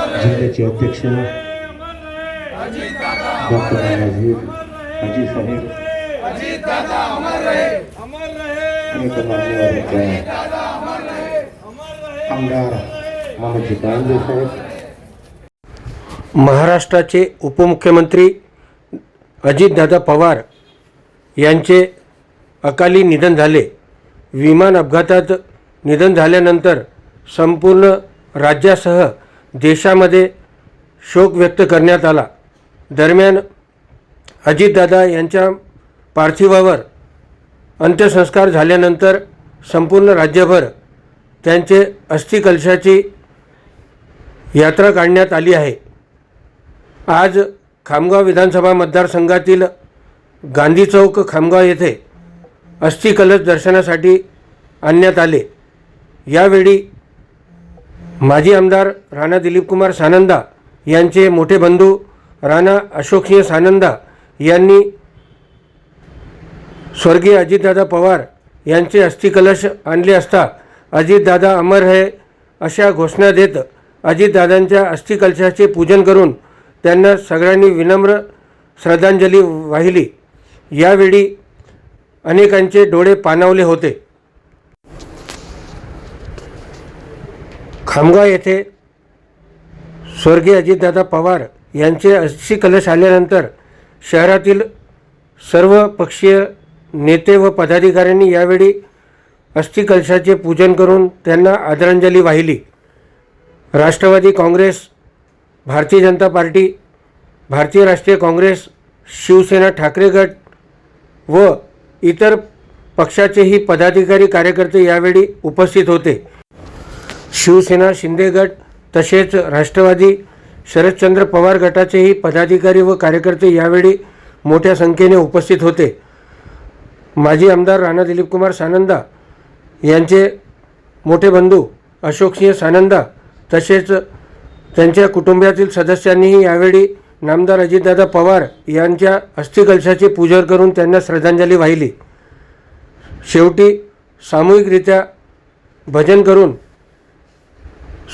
जिल्ह्याचे अध्यक्ष डॉक्टर नानाजी अजी साहेब. अनेक मान्यवर आमदार मामाजी काळंदे साहेब. महाराष्ट्राचे उपमुख्यमंत्री अजितदादा पवार यांचे अकाली निधन झाले. विमान अपघातात निधन झाल्यानंतर संपूर्ण राज्यासह देशामध्ये शोक व्यक्त करण्यात आला. दरम्यान अजितदादा यांच्या पार्थिवावर अंत्यसंस्कार झाल्यानंतर संपूर्ण राज्यभर त्यांचे अस्थिकलशाची यात्रा काढण्यात आली आहे. आज खामगाव विधानसभा मतदारसंघातील गांधी चौक खामगाव येथे अस्थिकलश दर्शनासाठी आणण्यात आले. यावेळी माजी आमदार राणा दिलीपकुमार सानंदा यांचे मोठे बंधू राणा अशोकसिंह सानंदा यांनी स्वर्गीय अजितदादा पवार यांचे अस्थिकलश आणले असता अजितदादा अमर है अशा घोषणा देत अजितदादांच्या अस्थिकलशाचे पूजन करून त्यांना सगळ्यांनी विनम्र श्रद्धांजली वाहिली. यावेळी अनेकांचे डोळे पाणावले होते. खामगाव येथे स्वर्गीय अजितदादा पवार यांचे अस्थि कलश आल्यानंतर शहरातील सर्व पक्षीय नेते व पदाधिकाऱ्यांनी यावेळी अस्थिकलशाचे पूजन करून त्यांना आदरांजली वाहिली. राष्ट्रवादी काँग्रेस भारतीय जनता पार्टी भारतीय राष्ट्रीय काँग्रेस शिवसेना ठाकरे गट व इतर पक्षाचेही पदाधिकारी कार्यकर्ते यावेळी उपस्थित होते. शिवसेना शिंदे गट तसेच राष्ट्रवादी शरदचंद्र पवार गटाचेही पदाधिकारी व कार्यकर्ते यावेळी मोठ्या संख्येने उपस्थित होते. माजी आमदार राणा दिलीपकुमार सानंदा यांचे मोठे बंधू अशोकसिंह सानंदा तसेच त्यांच्या कुटुंबातील सदस्यांनीही यावेळी नामदार अजितदादा पवार यांच्या अस्थिकलशाचे पूजन करून त्यांना श्रद्धांजली वाहिली. शेवटी सामूहिकरित्या भजन करून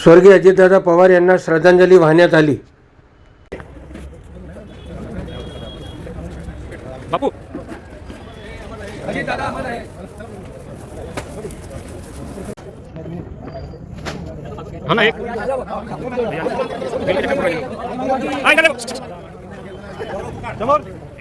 स्वर्गीय अजितदादा पवार यांना श्रद्धांजली वाहण्यात आली. बापू. एक.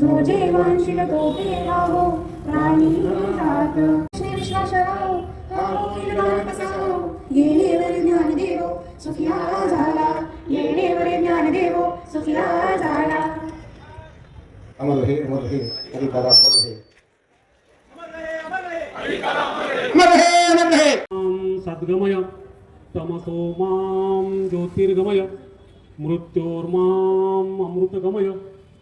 जो जेवांशील तो पेराहो प्राणी जात विश्वास राहो येणेवर ज्ञान देवो सुखिया झाला। येणेवर ज्ञान देवो सुखिया झाला। अमर हे अमर हे हरिदादा अमर हे सद्गमय तमसो माँ ज्योतिर्गमय मृत्योर्माम् अमृतगमय।